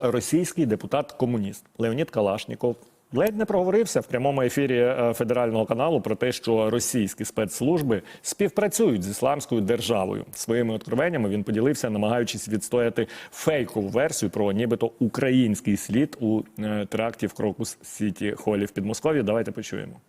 російський депутат-комуніст Леонід Калашніков ледь не проговорився в прямому ефірі е, федерального каналу про те, що російські спецслужби співпрацюють з ісламською державою. Своїми откровеннями він поділився, намагаючись відстояти фейкову версію про нібито український слід у е, теракті в Крокус Сіті Холі в Підмосков'ї. Давайте почуємо.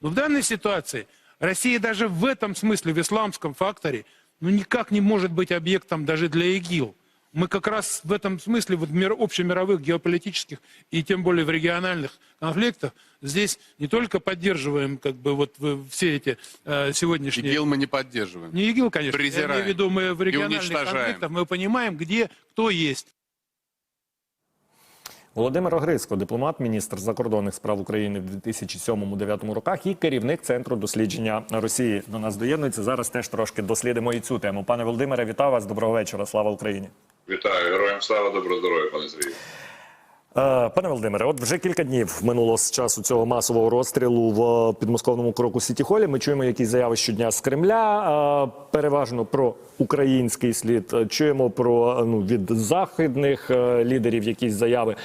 Но в данной ситуации Россия даже в этом смысле, в исламском факторе, ну никак не может быть объектом даже для ИГИЛ. Мы как раз в этом смысле, вот в мир, общемировых геополитических и тем более в региональных конфликтах, здесь не только поддерживаем как бы вот в- все эти э, сегодняшние... ИГИЛ мы не поддерживаем. Не ИГИЛ, конечно, я Презираем. имею в виду мы в региональных конфликтах, мы понимаем, где кто есть. Володимир Огрицько, дипломат, міністр закордонних справ України в 2007-2009 роках і керівник центру дослідження Росії. До нас доєднується. Зараз теж трошки дослідимо і цю тему. Пане Володимире, вітаю вас. Доброго вечора. Слава Україні. Вітаю, героям слава, доброго здоров'я, пане Сергію. Е, Пане Володимире, от вже кілька днів минуло з часу цього масового розстрілу в підмосковному кроку Сіті Холі. Ми чуємо якісь заяви щодня з Кремля, е, переважно про український слід. Е, Чуємо про ну від західних лідерів якісь заяви.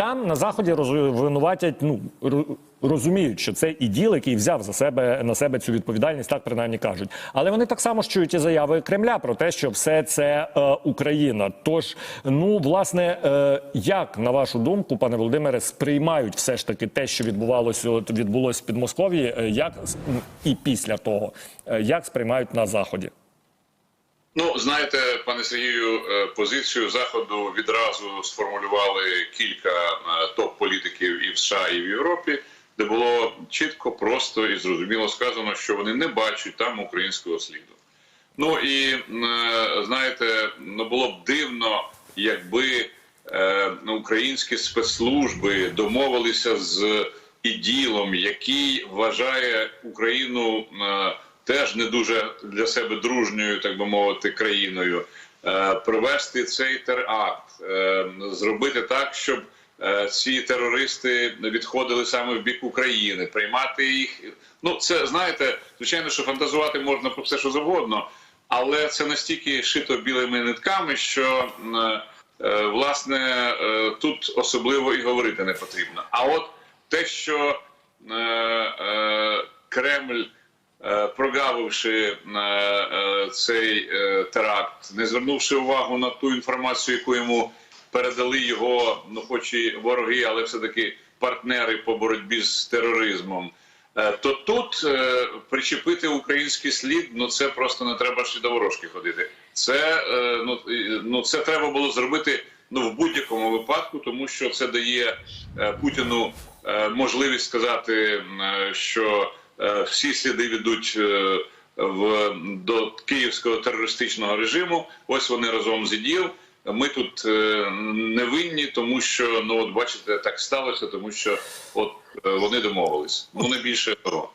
Там на заході роз- винуватять, ну ро- розуміють, що це іділ, який взяв за себе на себе цю відповідальність, так принаймні кажуть. Але вони так само ж чують і заяви Кремля про те, що все це е, Україна. Тож, ну власне, е, як на вашу думку, пане Володимире, сприймають все ж таки те, що відбувалося от, відбулось в Підмосков'ї, е, як і після того, е, як сприймають на заході? Ну, знаєте, пане Сергію, е, позицію заходу відразу сформулювали кілька е, топ-політиків і в США, і в Європі, де було чітко, просто і зрозуміло сказано, що вони не бачать там українського сліду. Ну і е, знаєте, ну було б дивно, якби ну, українські спецслужби домовилися з іділом, який вважає Україну теж не дуже для себе дружньою, так би мовити, країною, е, провести цей теракт, е, зробити так, щоб е, ці терористи відходили саме в бік України, приймати їх. Ну, це знаєте, звичайно, що фантазувати можна про все, що завгодно, але це настільки шито білими нитками, що власне тут особливо і говорити не потрібно. А от те, що Кремль, прогавивши е, е, цей е, теракт, не звернувши увагу на ту інформацію, яку йому передали його, ну хоч і вороги, але все-таки партнери по боротьбі з тероризмом. Е, То тут е, причепити український слід, ну це просто не треба ще до ворожки ходити. Це е, ну, ну це треба було зробити ну в будь-якому випадку, тому що це дає е, Путіну е, можливість сказати, е, що е, всі сліди ведуть е, в до київського терористичного режиму. Ось вони разом з ІДІЛ. Ми тут е, не винні, тому що ну от бачите, так сталося, тому що от е, вони домовились. Ну не більше того.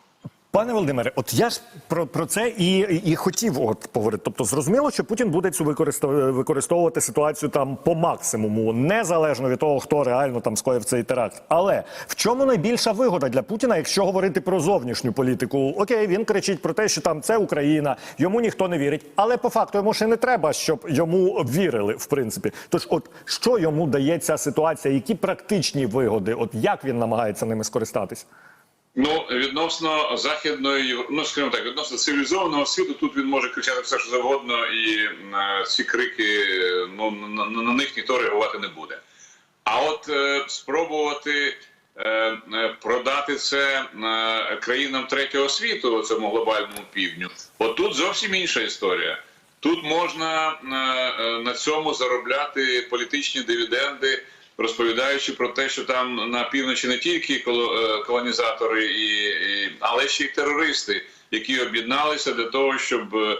Пане Володимире, от я ж про, про це і, і хотів от поговорити. Тобто, зрозуміло, що Путін буде цю використов- використовувати ситуацію там по максимуму, незалежно від того, хто реально там скоїв цей теракт. Але в чому найбільша вигода для Путіна, якщо говорити про зовнішню політику? Окей, він кричить про те, що там це Україна, йому ніхто не вірить. Але по факту йому ще не треба, щоб йому вірили, в принципі. Тож, от що йому дає ця ситуація, які практичні вигоди? От як він намагається ними скористатись? Ну, відносно західної, ну скажімо так, відносно цивілізованого світу, тут він може кричати все, що завгодно, і е, ці крики ну на, на, на них ніхто реагувати не буде. А от е, спробувати е, е, продати це е, країнам третього світу, цьому глобальному півдню, от тут зовсім інша історія. Тут можна е, е, на цьому заробляти політичні дивіденди, розповідаючи про те, що там на півночі не тільки е, колонізатори, і, і, але ще й терористи, які об'єдналися для того, щоб е,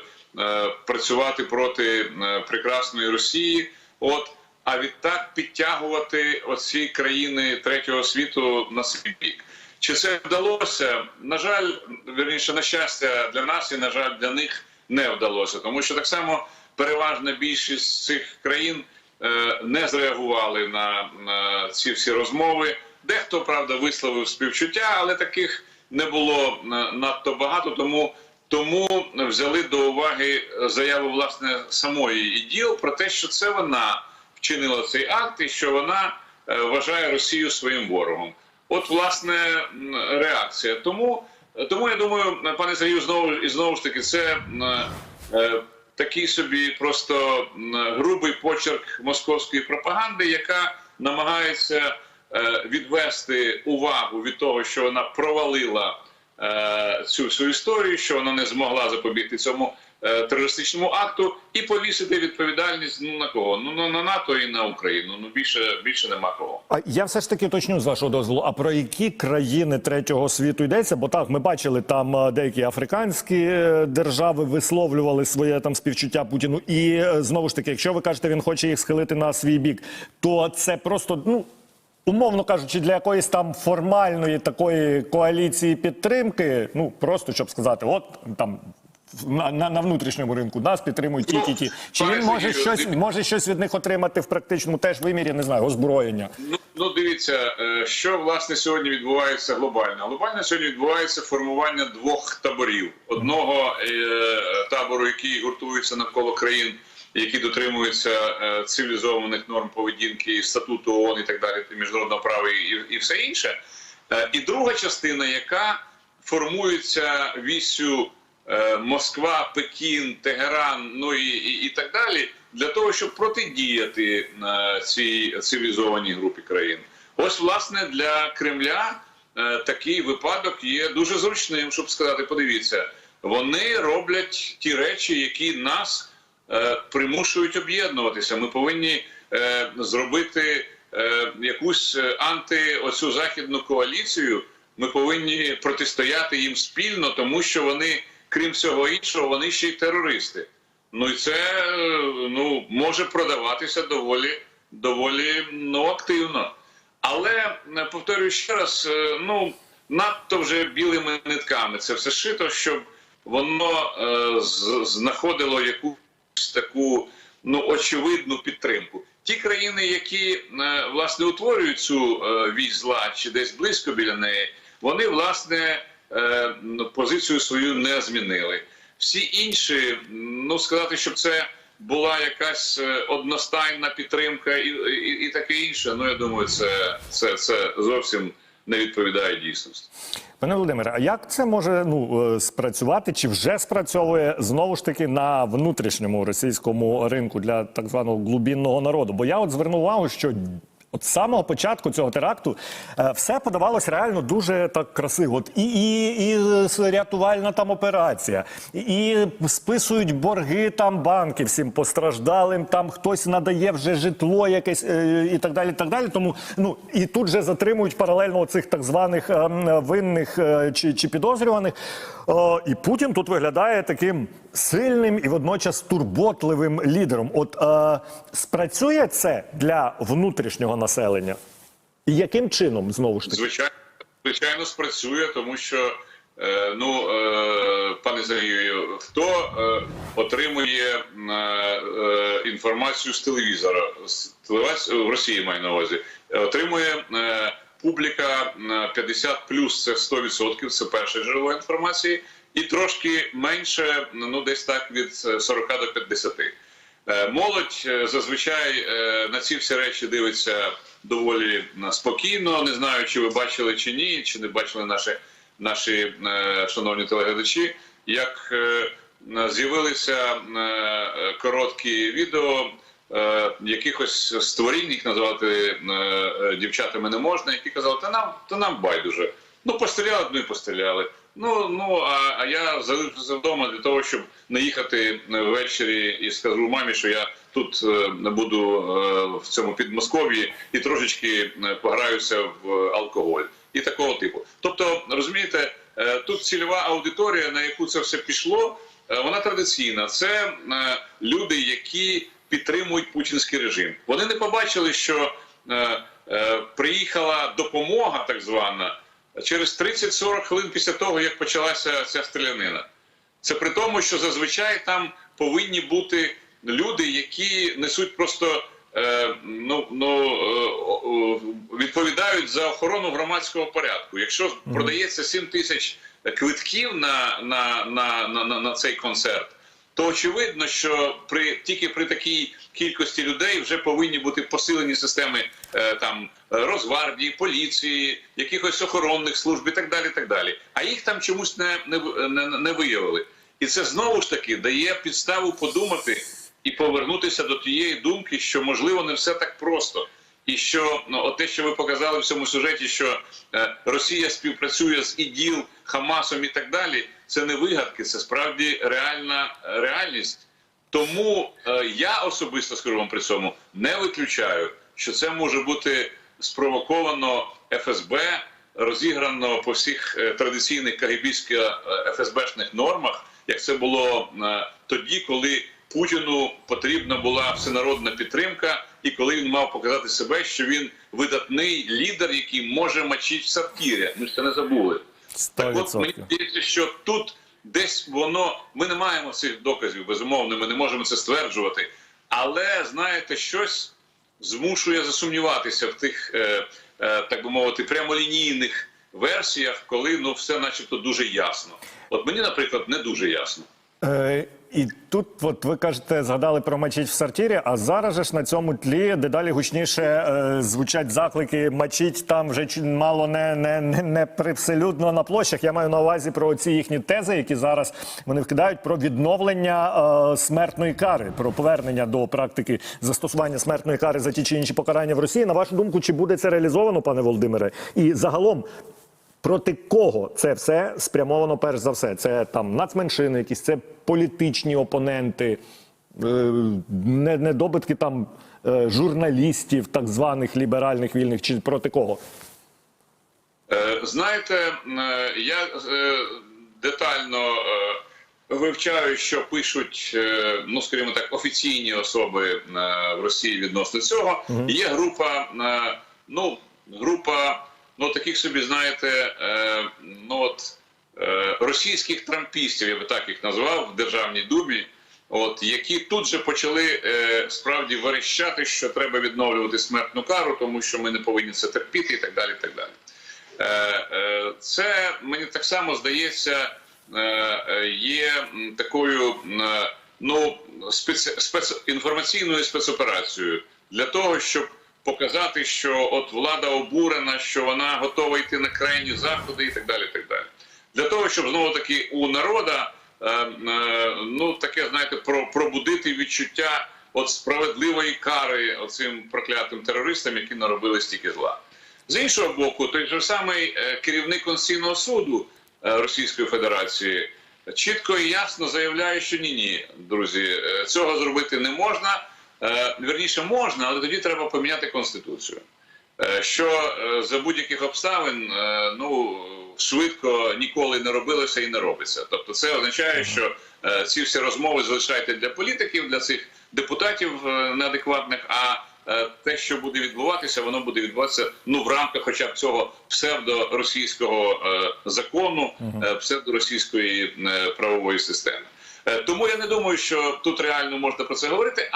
працювати проти е, прекрасної Росії. От а відтак підтягувати оці країни третього світу на свій бік. Чи це вдалося? На жаль, верніше на щастя для нас і на жаль для них не вдалося, тому що так само переважна більшість цих країн не зреагували на, ці всі розмови. Дехто правда висловив співчуття, але таких не було е, надто багато. Тому тому взяли до уваги заяву власне самої іділ про те, що це вона вчинила цей акт і що вона е, вважає Росію своїм ворогом. От власне реакція. Тому, тому я думаю, пане Сергію, знову і знову ж таки, це е, такий собі просто грубий почерк московської пропаганди, яка намагається е, відвести увагу від того, що вона провалила е, цю всю історію, що вона не змогла запобігти цьому терористичному акту, і повісити відповідальність ну на кого? Ну на, на НАТО і на Україну. Ну більше більше нема кого. А я все ж таки уточню з вашого дозволу. А про які країни третього світу йдеться? Бо так, ми бачили там е, деякі африканські е, держави висловлювали своє там співчуття Путіну. І е, знову ж таки, якщо ви кажете, він хоче їх схилити на свій бік, то це просто ну. Умовно кажучи, для якоїсь там формальної такої коаліції підтримки, ну просто щоб сказати, от там на, на, на внутрішньому ринку нас підтримують ті, ті, ті. Чи він може щось може щось від них отримати в практичному теж вимірі, не знаю, озброєння. Ну, ну дивіться, е, що власне сьогодні відбувається глобально. Глобально сьогодні відбувається формування двох таборів: одного е, табору, який гуртується навколо країн, які дотримуються е, цивілізованих норм поведінки, статуту ООН і так далі, міжнародного права і, і все інше. Е, і друга частина, яка формується вісю Москва, Пекін, Тегеран, ну і, і, і так далі, для того, щоб протидіяти е, цій цивілізованій групі країн. Ось, власне, для Кремля е, такий випадок є дуже зручним, щоб сказати: подивіться, вони роблять ті речі, які нас е, примушують об'єднуватися. Ми повинні е, зробити е, якусь е, анти оцю західну коаліцію. Ми повинні протистояти їм спільно, тому що вони, крім всього іншого, вони ще й терористи. Ну і це ну може продаватися доволі доволі ну активно. Але е, повторюю ще раз: е, ну надто вже білими нитками це все шито, щоб воно е, знаходило якусь таку ну очевидну підтримку. Ті країни, які е, власне утворюють цю е, вісь зла чи десь близько біля неї, вони власне позицію свою не змінили. Всі інші, ну сказати, щоб це була якась е, одностайна підтримка і, і, і таке інше. Ну я думаю, це, це, це зовсім не відповідає дійсності. Пане Володимире, а як це може ну е, спрацювати чи вже спрацьовує знову ж таки на внутрішньому російському ринку для так званого глубінного народу? Бо я от звернув увагу, що от з самого початку цього теракту е, все подавалось реально дуже так красиво. От і, і, і рятувальна там операція, і, списують борги там банки всім постраждалим. Там хтось надає вже житло якесь е, і так далі. Так далі. Тому ну і тут же затримують паралельно цих так званих е, винних е, чи, чи підозрюваних. І Путін тут виглядає таким сильним і водночас турботливим лідером. От е, спрацює це для внутрішнього населення? І яким чином знову ж таки? Звичайно, звичайно, спрацює, тому що е, ну е, пане Сергію, хто е, отримує інформацію з телевізора, в Росії маю на увазі, отримує публіка е, 50 це 100%, це перше джерело інформації, і трошки менше, ну десь так від е, 40 до 50. Е, Молодь е, зазвичай е, на ці всі речі дивиться доволі спокійно. Не знаю, чи ви бачили чи ні, чи не бачили наші, наші е, шановні телеглядачі, як е, з'явилися е, е, короткі відео е, якихось створінь, їх називати е, е, дівчатами не можна, які казали, та нам, та нам байдуже. Ну, постріляли, ну і постріляли. Ну, ну а, а я залишився вдома для того, щоб не їхати ввечері і скажу мамі, що я тут е, буду е, в цьому підмосков'ї і трошечки е, пограюся в алкоголь і такого типу. Тобто, розумієте, е, тут цільова аудиторія, на яку це все пішло, е, вона традиційна. Це е, люди, які підтримують путінський режим. Вони не побачили, що е, е, приїхала допомога, так звана, через 30-40 хвилин після того, як почалася ця стрілянина. Це при тому, що зазвичай там повинні бути люди, які несуть просто е, ну, ну, е, відповідають за охорону громадського порядку. Якщо продається 7 тисяч квитків на, на, на, на, на цей концерт, то очевидно, що при тільки при такій кількості людей вже повинні бути посилені системи е, там Росгвардії, поліції, якихось охоронних служб і так далі. так далі. А їх там чомусь не, не, не, не виявили. І це знову ж таки дає підставу подумати і повернутися до тієї думки, що можливо не все так просто. І що ну, от те, що ви показали в цьому сюжеті, що е, Росія співпрацює з іділ, Хамасом і так далі, це не вигадки, це справді реальна е, реальність. Тому е, я особисто скажу вам при цьому не виключаю, що це може бути спровоковано ФСБ, розіграно по всіх е, традиційних кагібійсько-ФСБшних нормах, як це було е, тоді, коли Путіну потрібна була всенародна підтримка, і коли він мав показати себе, що він видатний лідер, який може мочити в сапкірі. Ми ж це не забули. Так от мені здається, що тут десь воно ми не маємо цих доказів, безумовно, ми не можемо це стверджувати. Але знаєте, щось змушує засумніватися в тих, е, е, так би мовити, прямолінійних версіях, коли ну все, начебто, дуже ясно. От мені, наприклад, не дуже ясно. Е, і тут, от ви кажете, згадали про мочить в сортирі, а зараз же ж на цьому тлі дедалі гучніше е, звучать заклики мочить там вже мало не, не, не, не привселюдно на площах. Я маю на увазі про ці їхні тези, які зараз вони вкидають про відновлення е, смертної кари, про повернення до практики застосування смертної кари за ті чи інші покарання в Росії. На вашу думку, чи буде це реалізовано, пане Володимире? І загалом. Проти кого це все спрямовано перш за все? Це там нацменшини, якісь це політичні опоненти, е, недобитки там е, журналістів, так званих ліберальних вільних, чи проти кого? Е, Знаєте, е, я е, детально е, вивчаю, що пишуть, е, ну скажімо так, офіційні особи е, в Росії відносно цього. Є група, е, ну група, ну таких собі, знаєте, е, ну от е, російських трампістів, я би так їх назвав в Державній думі. От які тут же почали е, справді верещати, що треба відновлювати смертну кару, тому що ми не повинні це терпіти, і так далі. І так далі. Е, е, Це мені так само здається е, е, є такою е, ну спец... спец... інформаційною спецоперацією для того, щоб показати, що от влада обурена, що вона готова йти на крайні заходи, і так далі. так далі. Для того, щоб знову таки у народа е, е, ну таке знаєте, про пробудити відчуття от справедливої кари оцим проклятим терористам, які наробили стільки зла. З іншого боку, той же самий е, керівник Конституційного суду е, Російської Федерації чітко і ясно заявляє, що ні, ні, друзі, е, цього зробити не можна. Е, Вірніше можна, але тоді треба поміняти конституцію. Е, Що е, за будь-яких обставин ну швидко ніколи не робилося і не робиться. Тобто, це означає, що ці всі розмови залишайте для політиків, для цих депутатів неадекватних. А те, що буде відбуватися, воно буде відбуватися ну в рамках, хоча б цього псевдоросійського закону, псевдоросійської правової системи. Тому я не думаю, що тут реально можна про це говорити.